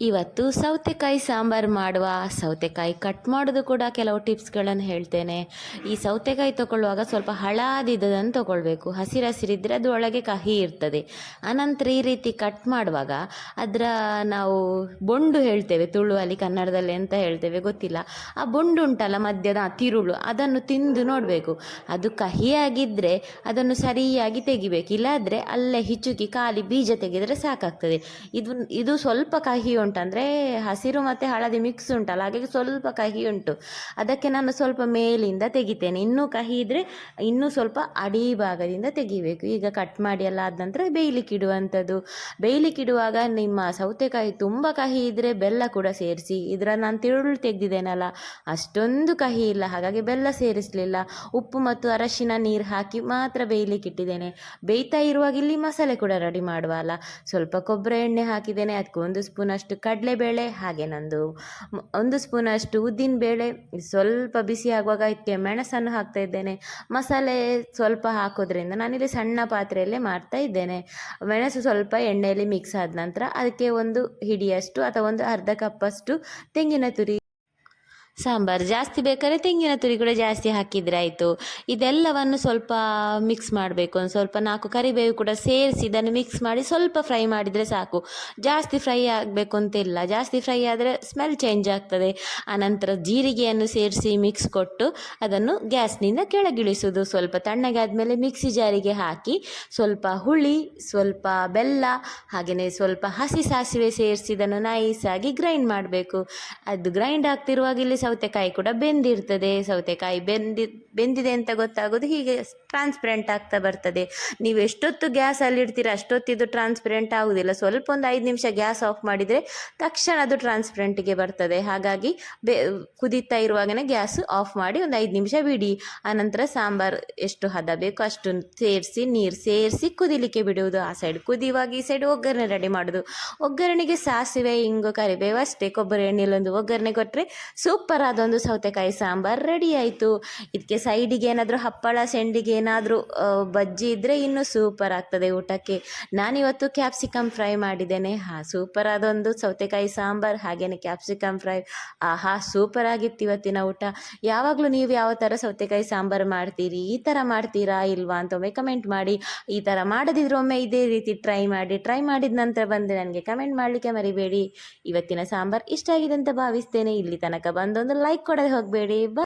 ಇವತ್ತು ಸೌತೆಕಾಯಿ ಸಾಂಬಾರು ಮಾಡುವ, ಸೌತೆಕಾಯಿ ಕಟ್ ಮಾಡೋದು ಕೂಡ ಕೆಲವು ಟಿಪ್ಸ್ಗಳನ್ನು ಹೇಳ್ತೇನೆ. ಈ ಸೌತೆಕಾಯಿ ತಗೊಳ್ಳುವಾಗ ಸ್ವಲ್ಪ ಹಳಾದಿದ್ದದನ್ನು ತಗೊಳ್ಬೇಕು. ಹಸಿರು ಹಸಿರಿದ್ದರೆ ಅದು ಒಳಗೆ ಕಹಿ ಇರ್ತದೆ. ಅನಂತರ ಈ ರೀತಿ ಕಟ್ ಮಾಡುವಾಗ ಅದರ ನಾವು ಬೊಂಡು ಹೇಳ್ತೇವೆ. ತುಳುವಲ್ಲಿ ಕನ್ನಡದಲ್ಲಿ ಎಂತ ಹೇಳ್ತೇವೆ, ಗೊತ್ತಿಲ್ಲ. ಆ ಬೊಂಡು ಉಂಟಲ್ಲ ಮಧ್ಯದ ತಿರುಳು, ಅದನ್ನು ತಿಂದು ನೋಡಬೇಕು. ಅದು ಕಹಿಯಾಗಿದ್ದರೆ ಅದನ್ನು ಸರಿಯಾಗಿ ತೆಗಿಬೇಕು. ಇಲ್ಲಾದರೆ ಅಲ್ಲೇ ಹಿಚುಕಿ, ಖಾಲಿ ಬೀಜ ತೆಗೆದರೆ ಸಾಕಾಗ್ತದೆ. ಇದು ಇದು ಸ್ವಲ್ಪ ಕಹಿ ಉಂಟಂದರೆ ಹಸಿರು ಮತ್ತು ಹಳದಿ ಮಿಕ್ಸ್ ಉಂಟಲ್ಲ, ಹಾಗಾಗಿ ಸ್ವಲ್ಪ ಕಹಿ ಉಂಟು. ಅದಕ್ಕೆ ನಾನು ಸ್ವಲ್ಪ ಮೇಲಿಂದ ತೆಗಿತೇನೆ. ಇನ್ನೂ ಕಹಿ ಇದ್ದರೆ ಇನ್ನೂ ಸ್ವಲ್ಪ ಅಡಿ ಭಾಗದಿಂದ ತೆಗಿಬೇಕು. ಈಗ ಕಟ್ ಮಾಡಿ ಎಲ್ಲ ಆದ ನಂತರ ಬೇಯ್ಲಿಕ್ಕೆ ಇಡುವಂಥದ್ದು. ಬೇಯ್ಲಿಕ್ಕೆ ಇಡುವಾಗ ನಿಮ್ಮ ಸೌತೆಕಾಯಿ ತುಂಬ ಕಹಿ ಇದ್ದರೆ ಬೆಲ್ಲ ಕೂಡ ಸೇರಿಸಿ, ಇದರ ನಾನು ತಿರುಳು ತೆಗೆದಿದ್ದೇನಲ್ಲ ಅಷ್ಟೊಂದು ಕಹಿ ಇಲ್ಲ, ಹಾಗಾಗಿ ಬೆಲ್ಲ ಸೇರಿಸಲಿಲ್ಲ. ಉಪ್ಪು ಮತ್ತು ಅರಶಿನ ನೀರು ಹಾಕಿ ಮಾತ್ರ ಬೇಯ್ಲಿಕ್ಕೆ ಇಟ್ಟಿದ್ದೇನೆ. ಬೇಯ್ತಾ ಇರುವಾಗ ಇಲ್ಲಿ ಮಸಾಲೆ ಕೂಡ ರೆಡಿ ಮಾಡುವ ಅಲ್ಲ. ಸ್ವಲ್ಪ ಕೊಬ್ಬರಿ ಎಣ್ಣೆ ಹಾಕಿದ್ದೇನೆ, ಅದಕ್ಕೆ ಒಂದು ಸ್ಪೂನಷ್ಟು ಕಡಲೆಬೇಳೆ ಹಾಗೆ ನಂದು ಒಂದು ಸ್ಪೂನಷ್ಟು ಉದ್ದಿನಬೇಳೆ ಸ್ವಲ್ಪ ಬಿಸಿ ಆಗುವಾಗ ಇದಕ್ಕೆ ಮೆಣಸನ್ನು ಹಾಕ್ತಾ ಇದ್ದೇನೆ. ಮಸಾಲೆ ಸ್ವಲ್ಪ ಹಾಕೋದ್ರಿಂದ ನಾನಿಲ್ಲಿ ಸಣ್ಣ ಪಾತ್ರೆಯಲ್ಲೇ ಮಾಡ್ತಾ ಇದ್ದೇನೆ. ಮೆಣಸು ಸ್ವಲ್ಪ ಎಣ್ಣೆಯಲ್ಲಿ ಮಿಕ್ಸ್ ಆದ ನಂತರ ಅದಕ್ಕೆ ಒಂದು ಹಿಡಿಯಷ್ಟು ಅಥವಾ ಒಂದು ಅರ್ಧ ಕಪ್ಪಷ್ಟು ತೆಂಗಿನ ತುರಿ ಸಾಂಬಾರು ಜಾಸ್ತಿ ಬೇಕಾದ್ರೆ ತೆಂಗಿನ ತುರಿ ಕೂಡ ಜಾಸ್ತಿ ಹಾಕಿದರೆ ಆಯಿತು. ಇದೆಲ್ಲವನ್ನು ಸ್ವಲ್ಪ ಮಿಕ್ಸ್ ಮಾಡಬೇಕು. ಒಂದು ಸ್ವಲ್ಪ ನಾಲ್ಕು ಕರಿಬೇವು ಕೂಡ ಸೇರಿಸಿ ಇದನ್ನು ಮಿಕ್ಸ್ ಮಾಡಿ ಸ್ವಲ್ಪ ಫ್ರೈ ಮಾಡಿದರೆ ಸಾಕು. ಜಾಸ್ತಿ ಫ್ರೈ ಆಗಬೇಕು ಅಂತಿಲ್ಲ. ಜಾಸ್ತಿ ಫ್ರೈ ಆದರೆ ಸ್ಮೆಲ್ ಚೇಂಜ್ ಆಗ್ತದೆ. ಆನಂತರ ಜೀರಿಗೆಯನ್ನು ಸೇರಿಸಿ ಮಿಕ್ಸ್ ಕೊಟ್ಟು ಅದನ್ನು ಗ್ಯಾಸ್ನಿಂದ ಕೆಳಗಿಳಿಸೋದು. ಸ್ವಲ್ಪ ತಣ್ಣಗೆ ಆದಮೇಲೆ ಮಿಕ್ಸಿ ಜಾರಿಗೆ ಹಾಕಿ ಸ್ವಲ್ಪ ಹುಳಿ, ಸ್ವಲ್ಪ ಬೆಲ್ಲ ಹಾಗೆಯೇ ಸ್ವಲ್ಪ ಹಸಿ ಸಾಸಿವೆ ಸೇರಿಸಿ ಇದನ್ನು ನೈಸಾಗಿ ಗ್ರೈಂಡ್ ಮಾಡಬೇಕು. ಅದು ಗ್ರೈಂಡ್ ಆಗ್ತಿರುವಾಗ ಇಲ್ಲಿ ಸೌತೆಕಾಯಿ ಕೂಡ ಬೆಂದಿರ್ತದೆ. ಸೌತೆಕಾಯಿ ಬೆಂದಿ, ಬೆಂದಿದೆ ಅಂತ ಗೊತ್ತಾಗೋದು ಹೀಗೆ ಟ್ರಾನ್ಸ್ಪರೆಂಟ್ ಆಗ್ತಾ ಬರ್ತದೆ. ನೀವು ಎಷ್ಟೊತ್ತು ಗ್ಯಾಸಲ್ಲಿ ಇಡ್ತೀರ ಅಷ್ಟೊತ್ತು ಇದು ಟ್ರಾನ್ಸ್ಪರೆಂಟ್ ಆಗೋದಿಲ್ಲ. ಸ್ವಲ್ಪ ಒಂದು ಐದು ನಿಮಿಷ ಗ್ಯಾಸ್ ಆಫ್ ಮಾಡಿದರೆ ತಕ್ಷಣ ಅದು ಟ್ರಾನ್ಸ್ಪರೆಂಟಿಗೆ ಬರ್ತದೆ. ಹಾಗಾಗಿ ಬೆ, ಕುದೀತಾ ಇರುವಾಗನೇ ಗ್ಯಾಸ್ ಆಫ್ ಮಾಡಿ ಒಂದು ಐದು ನಿಮಿಷ ಬಿಡಿ. ಆನಂತರ ಸಾಂಬಾರು ಎಷ್ಟು ಹದ ಬೇಕು ಅಷ್ಟು ಸೇರಿಸಿ, ನೀರು ಸೇರಿಸಿ ಕುದಿಲಿಕ್ಕೆ ಬಿಡುವುದು. ಆ ಸೈಡ್ ಕುದಿಯುವಾಗ ಈ ಸೈಡ್ ಒಗ್ಗರಣೆ ರೆಡಿ ಮಾಡೋದು ಒಗ್ಗರಣೆಗೆ ಸಾಸಿವೆ, ಇಂಗು, ಕರಿಬೇವು ಅಷ್ಟೇ. ಕೊಬ್ಬರಿ ಎಣ್ಣೆಲೊಂದು ಒಗ್ಗರಣೆ ಕೊಟ್ಟರೆ ಸೂಪರ್ ಆದೊಂದು ಸೌತೆಕಾಯಿ ಸಾಂಬಾರು ರೆಡಿ ಆಯಿತು. ಇದಕ್ಕೆ ಸೈಡಿಗೆ ಏನಾದರೂ ಹಪ್ಪಳ, ಸೆಂಡಿಗೆ ಏನಾದರೂ ಬಜ್ಜಿ ಇದ್ದರೆ ಇನ್ನೂ ಸೂಪರ್ ಆಗ್ತದೆ ಊಟಕ್ಕೆ. ನಾನಿವತ್ತು ಕ್ಯಾಪ್ಸಿಕಮ್ ಫ್ರೈ ಮಾಡಿದ್ದೇನೆ. ಹಾಂ ಸೂಪರ್ ಆದೊಂದು ಸೌತೆಕಾಯಿ ಸಾಂಬಾರು ಹಾಗೆಯೇ ಕ್ಯಾಪ್ಸಿಕಮ್ ಫ್ರೈ ಆಹಾ ಸೂಪರ್ ಆಗಿತ್ತು ಇವತ್ತಿನ ಊಟ. ಯಾವಾಗಲೂ ನೀವು ಯಾವ ಥರ ಸೌತೆಕಾಯಿ ಸಾಂಬಾರು ಮಾಡ್ತೀರಿ, ಈ ಥರ ಮಾಡ್ತೀರಾ ಇಲ್ವಾ ಅಂತ ಒಮ್ಮೆ ಕಮೆಂಟ್ ಮಾಡಿ. ಈ ಥರ ಮಾಡದಿದ್ರೆ ಒಮ್ಮೆ ಇದೇ ರೀತಿ ಟ್ರೈ ಮಾಡಿ. ಟ್ರೈ ಮಾಡಿದ ನಂತರ ಬಂದು ನನಗೆ ಕಮೆಂಟ್ ಮಾಡಲಿಕ್ಕೆ ಮರಿಬೇಡಿ. ಇವತ್ತಿನ ಸಾಂಬಾರು ಇಷ್ಟ ಆಗಿದೆ ಅಂತ ಭಾವಿಸ್ತೇನೆ. ಇಲ್ಲಿ ತನಕ ಬಂದೊಂದು ಲೈಕ್ ಕೊಡೋದು ಹೋಗಬೇಡಿ.